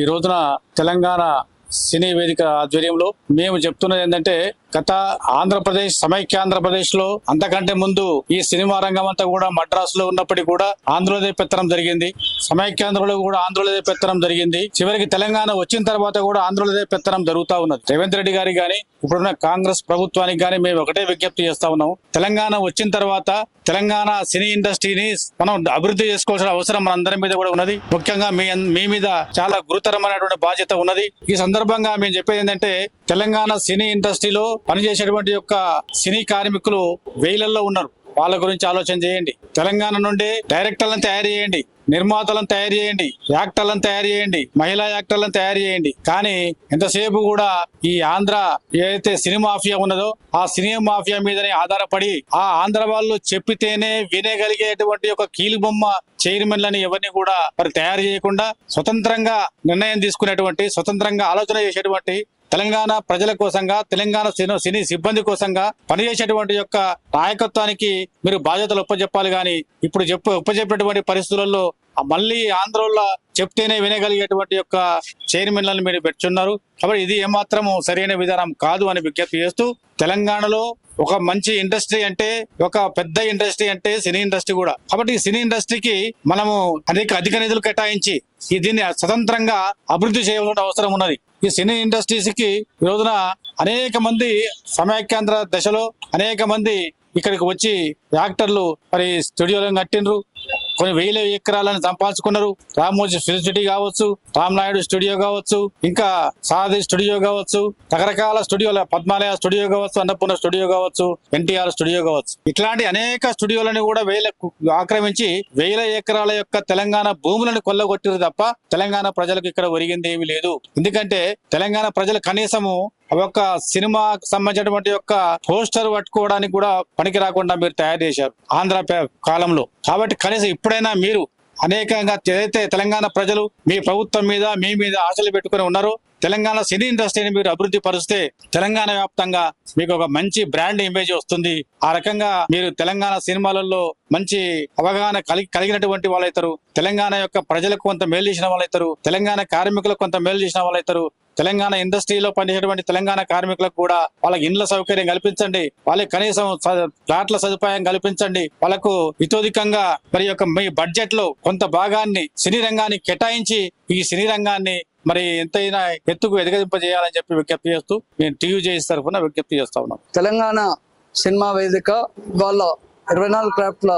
ఈ రోజున తెలంగాణ సినీ వేదిక ఆధ్వర్యంలో మేము చెప్తున్నది ఏంటంటే గత ఆంధ్రప్రదేశ్ సమైక్యాంధ్రప్రదేశ్లో అంతకంటే ముందు ఈ సినిమా రంగం అంతా కూడా మద్రాసు లో ఉన్నప్పటికీ కూడా ఆంధ్రోదయ పెత్తనం జరిగింది. సమైక్యాంధ్రలో కూడా ఆంధ్రోదయ పెత్తనం జరిగింది. చివరికి తెలంగాణ వచ్చిన తర్వాత కూడా ఆంధ్రోదయ పెత్తనం జరుగుతా ఉన్నది. రేవంత్ రెడ్డి గారికి గాని ఇప్పుడున్న కాంగ్రెస్ ప్రభుత్వానికి గాని మేము ఒకటే విజ్ఞప్తి చేస్తా ఉన్నాం తెలంగాణ వచ్చిన తర్వాత తెలంగాణ సినీ ఇండస్ట్రీని మనం అభివృద్ధి చేసుకోవాల్సిన అవసరం మనందరి మీద కూడా ఉన్నది. ముఖ్యంగా మీ మీ మీద చాలా గురుతరమైనటువంటి బాధ్యత ఉన్నది. ఈ సందర్భంగా మేము చెప్పేది ఏంటంటే తెలంగాణ సినీ ఇండస్ట్రీలో పనిచేసేటువంటి యొక్క సినీ కార్మికులు వేలల్లో ఉన్నారు. వాళ్ళ గురించి ఆలోచన చేయండి. తెలంగాణ నుండి డైరెక్టర్లను తయారు చేయండి. నిర్మాతలను తయారు చేయండి. యాక్టర్లను తయారు చేయండి. మహిళా యాక్టర్లను తయారు చేయండి. కానీ ఎంతసేపు కూడా ఈ ఆంధ్ర ఏదైతే సినిమా మాఫియా ఉన్నదో ఆ సినిమా మాఫియా మీదనే ఆధారపడి ఆ ఆంధ్ర వాళ్ళు చెప్పితేనే వినగలిగేటువంటి ఒక కీలుబొమ్మ చైర్మన్లని ఎవరిని కూడా మరి తయారు చేయకుండా స్వతంత్రంగా నిర్ణయం తీసుకునేటువంటి స్వతంత్రంగా ఆలోచన చేసేటువంటి తెలంగాణ ప్రజల కోసంగా తెలంగాణ సినీ సినీ సిబ్బంది కోసంగా పనిచేసేటువంటి యొక్క నాయకత్వానికి మీరు బాధ్యతలు ఒప్పజెప్పాలి కానీ ఇప్పుడు చెప్పు ఒప్పజెప్పేటువంటి పరిస్థితులలో మళ్ళీ ఆంధ్రలో చెప్తేనే వినగలిగేటువంటి యొక్క చైర్మన్లను మీరు పెట్టున్నారు కాబట్టి ఇది ఏమాత్రము సరైన విధానం కాదు అని విజ్ఞప్తి చేస్తూ తెలంగాణలో ఒక మంచి ఇండస్ట్రీ అంటే ఒక పెద్ద ఇండస్ట్రీ అంటే సినీ ఇండస్ట్రీ కూడా. కాబట్టి ఈ సినీ ఇండస్ట్రీకి మనము అనేక అధిక నిధులు కేటాయించి దీన్ని స్వతంత్రంగా అభివృద్ధి చేయవలసిన అవసరం ఉన్నది. ఈ సినీ ఇండస్ట్రీస్కి ఈ రోజున అనేక మంది సమైక్యాంధ్ర దశలో అనేక మంది ఇక్కడికి వచ్చి యాక్టర్లు మరి స్టూడియోలను కట్టిండ్రు. కొన్ని వేల ఎకరాలను సంపాదించుకున్నారు. రామోజీ ఫిల్మ్ సిటీ కావచ్చు రామ్ నాయుడు స్టూడియో కావచ్చు ఇంకా సారథి స్టూడియో కావచ్చు రకరకాల స్టూడియోల పద్మాలయ స్టూడియో కావచ్చు అన్నపూర్ణ స్టూడియో కావచ్చు ఎన్టీఆర్ స్టూడియో కావచ్చు. ఇట్లాంటి అనేక స్టూడియోలను కూడా వేల ఆక్రమించి వేల ఎకరాల యొక్క తెలంగాణ భూములను కొల్లగొట్టారు తప్ప తెలంగాణ ప్రజలకు ఇక్కడ ఒరిగింది ఏమీ లేదు. ఎందుకంటే తెలంగాణ ప్రజలు కనీసము ఒక సినిమాకు సంబంధించినటువంటి యొక్క పోస్టర్ పట్టుకోవడానికి కూడా పనికి రాకుండా మీరు తయారు చేశారు ఆంధ్ర పే- కాలంలో. కాబట్టి కనీసం ఇప్పుడైనా మీరు అనేకంగా ఏదైతే తెలంగాణ ప్రజలు మీ ప్రభుత్వం మీద మీ మీద ఆశలు పెట్టుకుని ఉన్నారో తెలంగాణ సినీ ఇండస్ట్రీని మీరు అభివృద్ధి పరిస్తే తెలంగాణ వ్యాప్తంగా మీకు ఒక మంచి బ్రాండ్ ఇమేజ్ వస్తుంది. ఆ రకంగా మీరు తెలంగాణ సినిమాలలో మంచి అవగాహన కలిగి కలిగినటువంటి వాళ్ళైతారు. తెలంగాణ యొక్క ప్రజలకు కొంత మేలు చేసిన వాళ్ళైతారు. తెలంగాణ కార్మికులకు కొంత మేలు చేసిన వాళ్ళైతారు. తెలంగాణ ఇండస్ట్రీలో పనిచేసేటువంటి తెలంగాణ కార్మికులకు కూడా వాళ్ళకి ఇండ్ల సౌకర్యం కల్పించండి. వాళ్ళకి కనీసం ఫ్లాట్ల సదుపాయం కల్పించండి. వాళ్ళకు ఇతోధికంగా మరి యొక్క మీ బడ్జెట్లో కొంత భాగాన్ని సినీ రంగాన్ని కేటాయించి ఈ సినీ రంగాన్ని మరి ఎంతైనా ఎత్తుకు ఎదగదింపజేయాలని చెప్పి విజ్ఞప్తి చేస్తూ నేను టీవీ చేసి తరఫున విజ్ఞప్తి చేస్తా ఉన్నాం. తెలంగాణ సినిమా వేదిక వాళ్ళ ఇరవై నాలుగు క్రాఫ్ట్ల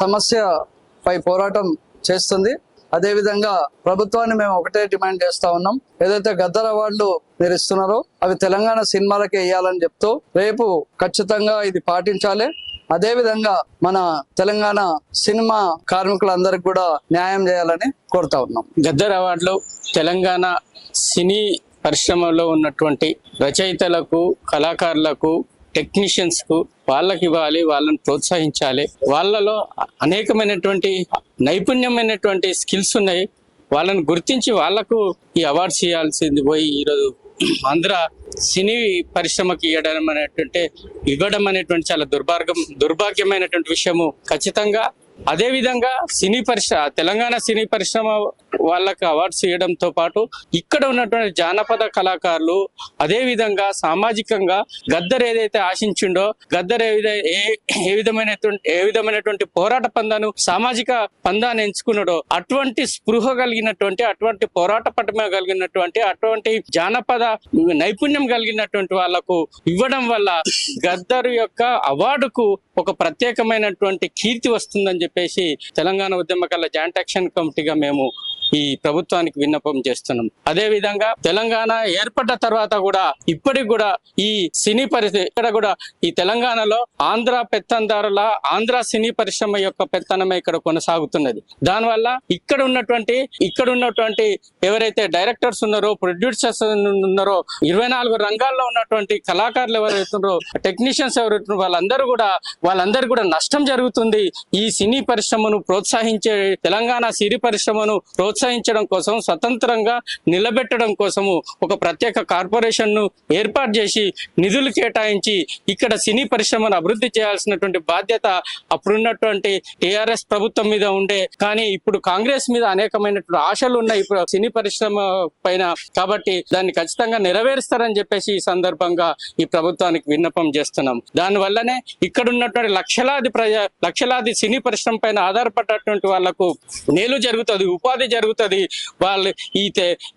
సమస్యపై పోరాటం చేస్తుంది. అదేవిధంగా ప్రభుత్వాన్ని మేము ఒకటే డిమాండ్ చేస్తా ఉన్నాం. ఏదైతే గద్దర్ అవార్డులు మీరు ఇస్తున్నారో అవి తెలంగాణ సినిమాలకే ఇవ్వాలని చెప్తూ రేపు ఖచ్చితంగా ఇది పాటించాలి. అదేవిధంగా మన తెలంగాణ సినిమా కార్మికులందరికి కూడా న్యాయం చేయాలని కోరుతా ఉన్నాం. గద్దర్ అవార్డులు తెలంగాణ సినీ పరిశ్రమలో ఉన్నటువంటి రచయితలకు కళాకారులకు టెక్నీషియన్స్కు వాళ్ళకి ఇవ్వాలి వాళ్ళని ప్రోత్సహించాలి. వాళ్ళలో అనేకమైనటువంటి నైపుణ్యమైనటువంటి స్కిల్స్ ఉన్నాయి. వాళ్ళని గుర్తించి వాళ్ళకు ఈ అవార్డ్స్ ఇవ్వాల్సింది పోయి ఈరోజు ఆంధ్ర సినీ పరిశ్రమకి ఇవ్వడం అనేటువంటి ఇవ్వడం అనేటువంటి చాలా దుర్భాగ్యం దుర్భాగ్యమైనటువంటి విషయము ఖచ్చితంగా అదేవిధంగా సినీ పరిశ్రమ తెలంగాణ సినీ పరిశ్రమ వాళ్ళకి అవార్డ్స్ ఇవ్వడంతో పాటు ఇక్కడ ఉన్నటువంటి జానపద కళాకారులు అదేవిధంగా సామాజికంగా గద్దర్ ఏదైతే ఆశించిండో గద్దర్ ఏ విధ ఏ- ఏ విధమైనటువంటి ఏ విధమైనటువంటి పోరాట పందాను సామాజిక పందాన్ని ఎంచుకున్నాడో అటువంటి స్పృహ కలిగినటువంటి అటువంటి పోరాట పటమ కలిగినటువంటి అటువంటి జానపద నైపుణ్యం కలిగినటువంటి వాళ్ళకు ఇవ్వడం వల్ల గద్దరు యొక్క అవార్డుకు ఒక ప్రత్యేకమైనటువంటి కీర్తి వస్తుందని చెప్పేసి తెలంగాణ ఉద్యమకాల జాయింట్ యాక్షన్ కమిటీగా మేము ఈ ప్రభుత్వానికి విన్నపం చేస్తున్నాం. అదే విధంగా తెలంగాణ ఏర్పడ్డ తర్వాత కూడా ఇప్పటికి కూడా ఈ సినీ పరిస్థితి ఇక్కడ కూడా ఈ తెలంగాణలో ఆంధ్ర పెత్తందారుల ఆంధ్ర సినీ పరిశ్రమ యొక్క పెత్తనమే ఇక్కడ కొనసాగుతున్నది. దానివల్ల ఇక్కడ ఉన్నటువంటి ఇక్కడ ఉన్నటువంటి ఎవరైతే డైరెక్టర్స్ ఉన్నారో ప్రొడ్యూసర్స్ ఉన్నారో ఇరవై నాలుగు రంగాల్లో ఉన్నటువంటి కళాకారులు ఎవరైతే ఉన్నారో టెక్నీషియన్స్ ఎవరైతున్నారో వాళ్ళందరూ కూడా వాళ్ళందరూ కూడా నష్టం జరుగుతుంది. ఈ సినీ పరిశ్రమను ప్రోత్సహించే తెలంగాణ సినీ పరిశ్రమను ప్రోత్సహించడం కోసం స్వతంత్రంగా నిలబెట్టడం కోసము ఒక ప్రత్యేక కార్పొరేషన్ను ఏర్పాటు చేసి నిధులు కేటాయించి ఇక్కడ సినీ పరిశ్రమను అభివృద్ధి చేయాల్సినటువంటి బాధ్యత అప్పుడున్నటువంటి టిఆర్ఎస్ ప్రభుత్వం మీద ఉండే. కానీ ఇప్పుడు కాంగ్రెస్ మీద అనేకమైనటువంటి ఆశలు ఉన్నాయి ఇప్పుడు సినీ పరిశ్రమ పైన. కాబట్టి దాన్ని ఖచ్చితంగా నెరవేరుస్తారని చెప్పేసి ఈ సందర్భంగా ఈ ప్రభుత్వానికి విన్నపం చేస్తున్నాం. దాని వల్లనే ఇక్కడ ఉన్నటువంటి లక్షలాది ప్రజ లక్షలాది సినీ పరిశ్రమ పైన ఆధారపడ్డటువంటి వాళ్ళకు మేలు జరుగుతుంది ఉపాధి జరుగుతుంది వాళ్ళు ఈ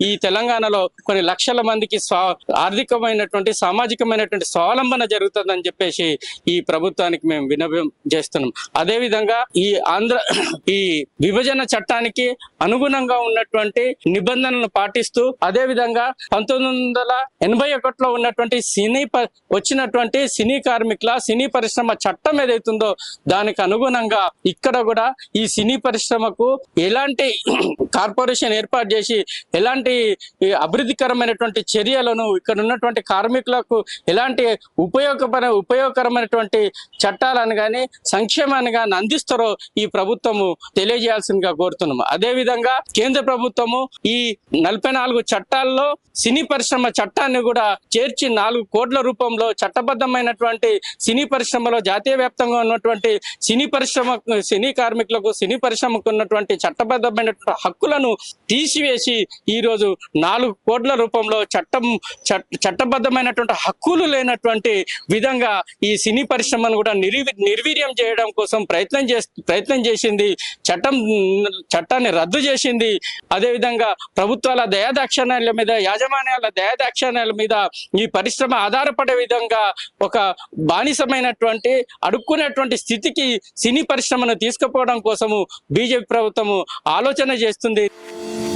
ఈ తెలంగాణలో కొన్ని లక్షల మందికి ఆర్థికమైనటువంటి సామాజికమైనటువంటి స్వావలంబన జరుగుతుందని చెప్పేసి ఈ ప్రభుత్వానికి మేము వినపం చేస్తున్నాం. అదే విధంగా ఈ ఆంధ్ర ఈ విభజన చట్టానికి అనుగుణంగా ఉన్నటువంటి నిబంధనలను పాటిస్తూ అదే విధంగా పంతొమ్మిది వందల ఎనభై ఒకటిలో ఉన్నటువంటి సినీ ప- వచ్చినటువంటి సినీ కార్మికుల సినీ పరిశ్రమ చట్టం ఏదైతుందో దానికి అనుగుణంగా ఇక్కడ కూడా ఈ సినీ పరిశ్రమకు ఎలాంటి కార్పొరేషన్ ఏర్పాటు చేసి ఎలాంటి అభివృద్ధికరమైనటువంటి చర్యలను ఇక్కడ ఉన్నటువంటి కార్మికులకు ఎలాంటి ఉపయోగపర ఉపయోగకరమైనటువంటి చట్టాలను కానీ సంక్షేమాన్ని కానీ అందిస్తారో ఈ ప్రభుత్వము తెలియజేయాల్సిందిగా కోరుతున్నాము. అదే విధంగా కేంద్ర ప్రభుత్వము ఈ నలభై నాలుగు చట్టాల్లో సినీ పరిశ్రమ చట్టాన్ని కూడా చేర్చి నాలుగు కోట్ల రూపంలో చట్టబద్ధమైనటువంటి సినీ పరిశ్రమలో జాతీయ వ్యాప్తంగా ఉన్నటువంటి సినీ పరిశ్రమ సినీ కార్మికులకు సినీ పరిశ్రమకు ఉన్నటువంటి చట్టబద్ధమైనటువంటి హక్కులను తీసివేసి ఈ రోజు నాలుగు కోట్ల రూపంలో చట్టం చట్టబద్ధమైనటువంటి హక్కులు లేనటువంటి విధంగా ఈ సినీ పరిశ్రమను కూడా నిర్వీర్యం చేయడం కోసం ప్రయత్నం చే ప్రయత్నం చేసింది. చట్టం చట్టాన్ని రద్దు చేసింది. అదేవిధంగా ప్రభుత్వాల దయాదాక్షిణ్యాల మీద యాజమాన్యాల దయాదాక్షిణ్యాల మీద ఈ పరిశ్రమ ఆధారపడే విధంగా ఒక బానిసమైనటువంటి అడుక్కునేటువంటి స్థితికి సినీ పరిశ్రమను తీసుకుపోవడం కోసము బీజేపీ ప్రభుత్వము ఆలోచన చేస్తుంది. day.